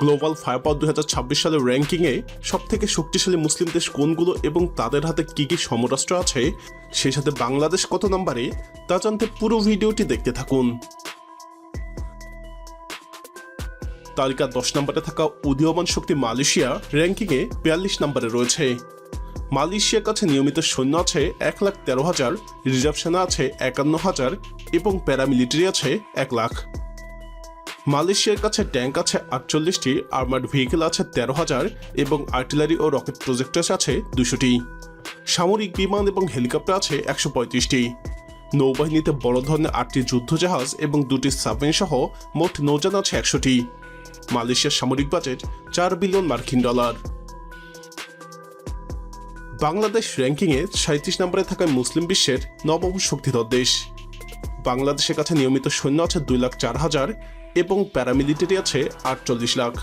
Global fire পাওয়ার দু হাজার ছাব্বিশ সালের র্যাঙ্কিংয়ে সব থেকে শক্তিশালী মুসলিম দেশ কোনগুলো এবং তাদের হাতে কী কী সমরাষ্ট্র আছে, সেই সাথে বাংলাদেশ কত নম্বরে, তা জানতে পুরো ভিডিওটি দেখতে থাকুন। তালিকা দশ নম্বরে থাকা উদীয়মান শক্তি মালয়েশিয়া র্যাঙ্কিংয়ে বিয়াল্লিশ নম্বরে রয়েছে। মালয়েশিয়ার কাছে নিয়মিত সৈন্য আছে এক লাখ তেরো হাজার, রিজার্ভ সেনা আছে একান্ন হাজার এবং প্যারামিলিটারি আছে এক লাখ। মালয়েশিয়ার কাছে ট্যাঙ্ক আছে আটচল্লিশটি আর্মার্ড ভেহিকেল আছে তেরো হাজার এবং আর্টিলারি ও রকেট প্রজেক্টার্স আছে দুশোটি। সামরিক বিমান এবং হেলিকপ্টার আছে একশো পঁয়ত্রিশটি। নৌবাহিনীতে বড় ধরনের আটটি যুদ্ধজাহাজ এবং দুটি সাবমেরিন সহ মোট নৌযান আছে একশোটি। মালয়েশিয়ার সামরিক বাজেট চার বিলিয়ন মার্কিন ডলার। বাংলাদেশ র্যাঙ্কিংয়ে সাঁত্রিশ নম্বরে থাকা মুসলিম বিশ্বের নবম শক্তিধর দেশ। বাংলাদেশের কাছে নিয়মিত সৈন্য আছে দুই লাখ চার হাজার এবং প্যারামিলিটারি আছে আটচল্লিশ লাখ।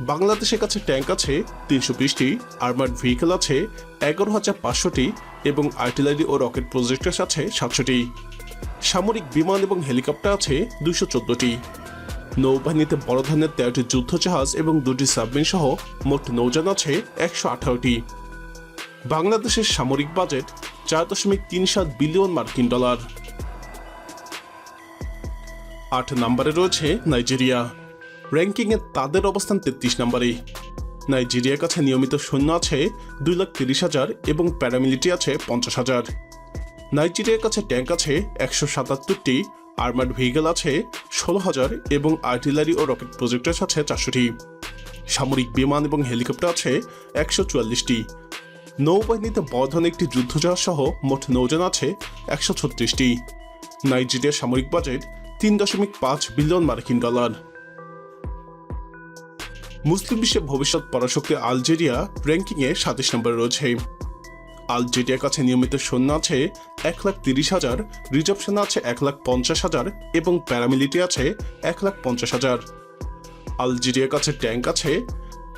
বাংলাদেশের কাছে ট্যাঙ্ক আছে তিনশো বিশটি, আর্মার্ড ভেহিকেল আছে এগারো হাজার পাঁচশোটি এবং আর্টিলারি ও রকেট প্রজেক্টার্স আছে সাতশোটি। সামরিক বিমান এবং হেলিকপ্টার আছে দুশো চোদ্দটি। নৌবাহিনীতে বড় ধরনের তেরোটি যুদ্ধজাহাজ এবং দুটি সাবমেরিন সহ মোট নৌযান আছে একশো আঠারোটি। বাংলাদেশের সামরিক বাজেট চার দশমিক তিন সাত বিলিয়ন মার্কিন ডলার। আট নম্বরে রয়েছে নাইজেরিয়া। র্যাঙ্কিংয়ে তাদের অবস্থান তেত্রিশ নম্বরে। নাইজেরিয়ার কাছে নিয়মিত সৈন্য আছে দুই লাখ তিরিশ হাজার এবং প্যারামিলিটারি আছে পঞ্চাশ হাজার। নাইজেরিয়ার কাছে ট্যাঙ্ক আছে একশো সাতাত্তরটি, আর্মার্ড ভেহিকেল আছে ষোলো হাজার এবং আর্টিলারি ও রকেট প্রজেক্টার্স আছে চারশোটি। সামরিক বিমান এবং হেলিকপ্টার আছে একশো চুয়াল্লিশটি। নৌবাহিনীতে বড় ধরনের একটি যুদ্ধজাহাজ সহ মোট নৌযান আছে একশো ছত্রিশটি। নাইজেরিয়ার সামরিক বাজেট তিন দশমিক পাঁচ বিলিয়ন মার্কিন ডলার। মুসলিম বিশ্বের ভবিষ্যৎ পরাশক্তি আলজেরিয়া র্যাঙ্কিংয়ে সাতাশ নম্বরে রয়েছে। আলজেরিয়ার কাছে নিয়মিত সৈন্য আছে এক লাখ তিরিশ হাজার, রিজার্ভ সেনা আছে এক লাখ পঞ্চাশ হাজার এবং প্যারামিলিটারি আছে এক লাখ পঞ্চাশ হাজার। আলজেরিয়ার কাছে ট্যাঙ্ক আছে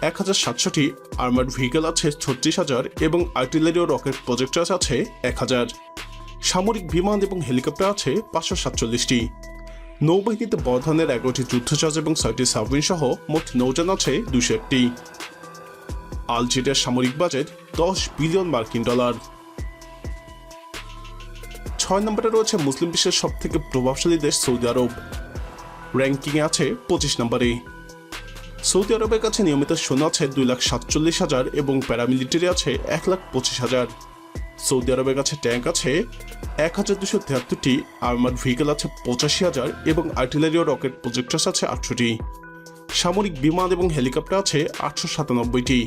এক হাজার সাতশোটি আর্মার্ড ভেহিকেল আছে ছত্রিশ হাজার এবং আর্টিলারি ও রকেট প্রজেক্টার্স আছে এক হাজার। সামরিক বিমান এবং হেলিকপ্টার আছে পাঁচশো সাতচল্লিশটি। নৌবাহিনীতে বড় ধরনের এগারোটি যুদ্ধজাহাজ এবং ছয়টি সাবমেরিন সহ মোট নৌযান আছে দুশো একটি। আলজেরিয়ার সামরিক বাজেট দশ বিলিয়ন মার্কিন ডলার। ছয় নম্বরে রয়েছে মুসলিম বিশ্বের সব থেকে প্রভাবশালী দেশ সৌদি আরব। র্যাঙ্কিংয়ে আছে পঁচিশ নম্বরে। সৌদি আরবের কাছে নিয়মিত সোনা আছে দুই লাখ সাতচল্লিশ হাজার এবং প্যারামিলিটারি আছে এক লাখ পঁচিশ হাজার। সৌদি আরবের কাছে ট্যাঙ্ক আছে, এক হাজার দুশো তিয়াত্তরটি আর্মার্ড ভেহিকেল আছে পঁচাশি হাজার এবং আর্টিলারি ও রকেট প্রজেক্টার্স আছে আটশোটি। সামরিক বিমান এবং হেলিকপ্টার আছে আটশো সাতানব্বইটি।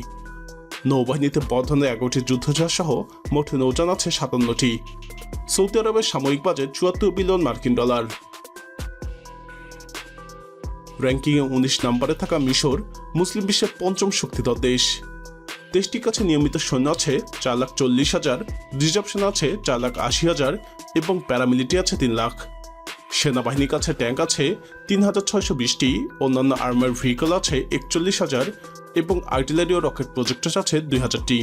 নৌবাহিনীতে বড় ধরনের এগারোটি যুদ্ধজাহাজ সহ মোট নৌযান আছে সাতান্নটি। সৌদি আরবের সামরিক বাজেট চুয়াত্তর বিলিয়ন মার্কিন ডলার। র্যাঙ্কিংয়ে উনিশ নম্বরে থাকা মিশর, মুসলিম বিশ্বের পঞ্চম শক্তিধর দেশ। দেশটির কাছে নিয়মিত সৈন্য আছে, চার লাখ চল্লিশ হাজার রিজার্ভ সেনা আছে, চার লাখ আশি হাজার এবং প্যারামিলিটারি আছে তিন লাখ। সেনাবাহিনীর কাছে ট্যাঙ্ক আছে, তিন হাজার ছয়শো বিশটি, অন্যান্য আর্মার ভেহিকল আছে একচল্লিশ হাজার এবং আর্টিলারি ও রকেট প্রজেক্টার্স আছে দুই হাজারটি।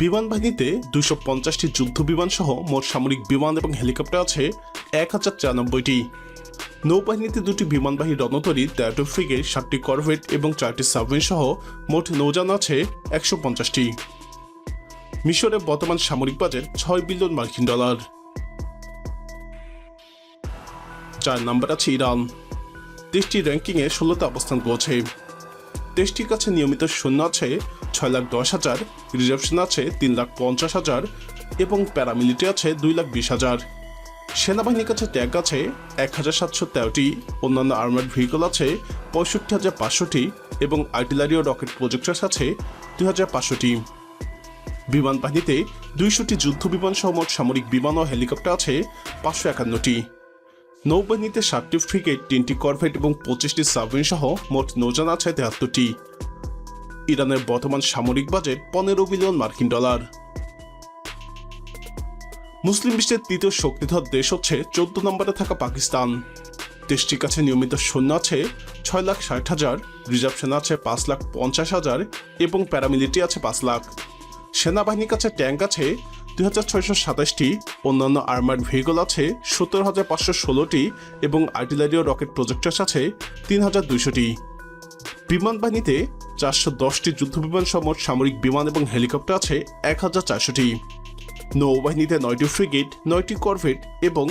বিমান বাহিনীতে দুশো পঞ্চাশটি যুদ্ধ বিমান সহ মোট সামরিক বিমান এবং হেলিকপ্টার আছে এক হাজার চারানব্বইটি নৌবাহিনীতে দুটি বিমানবাহী রণতরী তেরোটি ফ্রিগেট, সাতটি করভেট এবং চারটি সাবমেরিন সহ মোট নৌযান আছে একশো পঞ্চাশটি। মিশরের বর্তমান সামরিক বাজেট ছয় বিলিয়ন মার্কিন ডলার। চার নম্বর আছে ইরান। দেশটি র্যাঙ্কিংয়ে ষোলোতে অবস্থান করছে। দেশটির কাছে নিয়মিত সৈন্য আছে ছয় লাখ দশ হাজার রিজার্ভ সেনা আছে তিন লাখ পঞ্চাশ হাজার এবং প্যারামিলিটারি আছে দুই লাখ বিশ হাজার। সেনাবাহিনীর কাছে ট্যাঙ্ক আছে, এক হাজার সাতশো তেরোটি অন্যান্য আর্মার্ড ভেহিকল আছে, পঁয়ষট্টি হাজার পাঁচশোটি এবং আর্টিলারি ও রকেট প্রজেক্টার্স আছে, দুই হাজার পাঁচশোটি। বিমান বাহিনীতে দুইশোটি যুদ্ধ বিমান সহ মোট সামরিক বিমান ও হেলিকপ্টার আছে, পাঁচশো একান্নটি। নৌবাহিনীতে সাতটি ফ্রিগেট, তিনটি করভেট এবং পঁচিশটি সাবমেরিন সহ মোট নৌযান আছে তেহাত্তরটি। ইরানের বর্তমান সামরিক বাজেট পনেরো বিলিয়ন মার্কিন ডলার। মুসলিম বিশ্বের তৃতীয় শক্তিধর দেশ হচ্ছে চোদ্দ নম্বরে থাকা পাকিস্তান। দেশটির কাছে নিয়মিত সৈন্য আছে ছয় লাখ ষাট হাজার, রিজার্ভ সেনা আছে পাঁচ লাখ পঞ্চাশ হাজার এবং প্যারামিলিটারি আছে পাঁচ লাখ। সেনাবাহিনীর কাছে ট্যাঙ্ক আছে দুই হাজার ছয়শো সাতাশটি, অন্যান্য আর্মার্ড ভেহিকল আছে সত্তর হাজার পাঁচশো ষোলোটি এবং আর্টিলারি ও রকেট প্রজেক্টার্স আছে তিন হাজার দুইশোটি। বিমান বাহিনীতে চারশো দশটি যুদ্ধবিমান সহ মোট সামরিক বিমান এবং হেলিকপ্টার আছে এক হাজার চারশোটি। নৌবাহিনীতে নয়টি ফ্রিগেট নয়টি করভেট এবং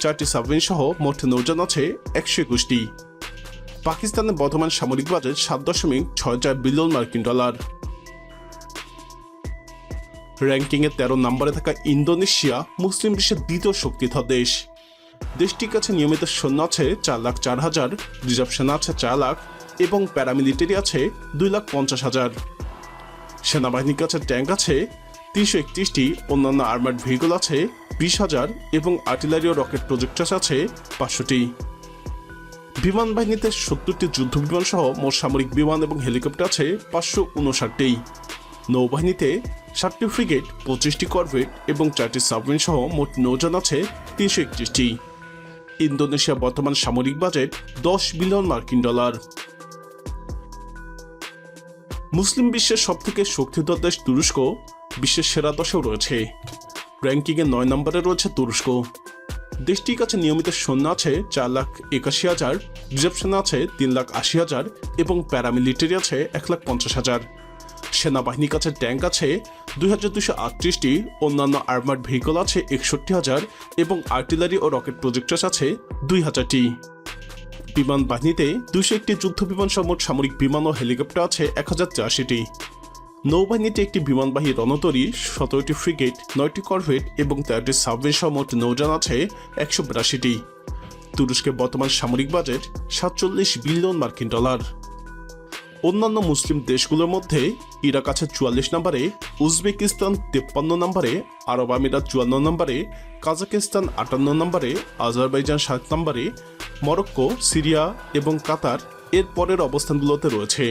চারটি সাবমেরিন সহ মোট নৌযান আছে একশো একুশটি। পাকিস্তানের বর্তমান সামরিক বাজেট সাত দশমিক ছয় চার বিলিয়ন মার্কিন ডলার। র্যাঙ্কিংয়ে তেরো নম্বরে থাকা ইন্দোনেশিয়া মুসলিম বিশ্বের দ্বিতীয় শক্তিধর দেশ। দেশটির কাছে নিয়মিত সৈন্য আছে চার লাখ চার হাজার, রিজার্ভ সেনা আছে চার লাখ এবং প্যারামিলিটারি আছে দুই লাখ পঞ্চাশ হাজার। সেনাবাহিনীর কাছে ট্যাঙ্ক আছে তিনশো একত্রিশটি অন্যান্য আর্মার্ড ভেহিকল আছে, বিশ হাজার এবং আর্টিলারি ও রকেট প্রজেক্টাস আছে পাঁচশোটি। বিমান বাহিনীতে সত্তরটি যুদ্ধ বিমান সহ মোট সামরিক বিমান এবং হেলিকপ্টার আছে পাঁচশো উনষাটটি। নৌবাহিনীতে ষাটটি ফ্রিগেট, পঁচিশটি করভেট এবং চারটি সাবমেরিন সহ মোট নৌযান আছে, তিনশো একত্রিশটি। ইন্দোনেশিয়া বর্তমান সামরিক বাজেট দশ বিলিয়ন মার্কিন ডলার। মুসলিম বিশ্বের সবথেকে শক্তিধর দেশ তুরস্ক বিশ্বের সেরা দশেও রয়েছে। র্যাঙ্কিংয়ে নয় নম্বরে রয়েছে তুরস্ক। দেশটির কাছে নিয়মিত সৈন্য আছে চার লাখ একাশি হাজার রিজার্ভ সেনা আছে তিন লাখ আশি হাজার এবং প্যারামিলিটারি আছে এক লাখ পঞ্চাশ হাজার। সেনাবাহিনীর কাছে ট্যাঙ্ক আছে দুই হাজার দুশো আটত্রিশটি, অন্যান্য আর্মার্ড ভেহিকল আছে একষট্টি হাজার এবং আর্টিলারি ও রকেট প্রজেক্টাস আছে দুই হাজারটি। বিমান বাহিনীতে দুশো একটি যুদ্ধ বিমান সহ সামরিক বিমান ও হেলিকপ্টার আছে এক হাজার তিরাশিটি। নৌবাহিনীতে একটি বিমানবাহী রণতরী, সতেরোটি ফ্রিগেট, নয়টি করভেট এবং তেরোটি সাবওয়ে সহ মোট নৌযান আছে একশো বিরাশিটি। তুরস্কের বর্তমান সামরিক বাজেট সাতচল্লিশ বিলিয়ন মার্কিন ডলার। অন্যান্য মুসলিম দেশগুলোর মধ্যে ইরাক আছে চুয়াল্লিশ নম্বরে, উজবেকিস্তান তেপ্পান্ন নম্বরে, আরব আমিরাত চুয়ান্ন নম্বরে, কাজাকিস্তান আটান্ন নম্বরে, আজারবাইজান সাত নম্বরে, মরক্কো, সিরিয়া এবং কাতার এর পরের অবস্থানগুলোতে রয়েছে।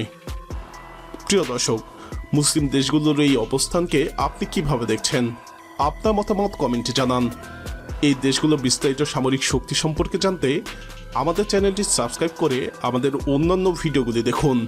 প্রিয় দর্শক মুসলিম দেশগুলোর এই অবস্থানকে আপনি কীভাবে দেখছেন? আপনার মতামত কমেন্টে জানান। এই দেশগুলো বিস্তারিত সামরিক শক্তি সম্পর্কে জানতে আমাদের চ্যানেলটি সাবস্ক্রাইব করে আমাদের অন্যান্য ভিডিওগুলি দেখুন।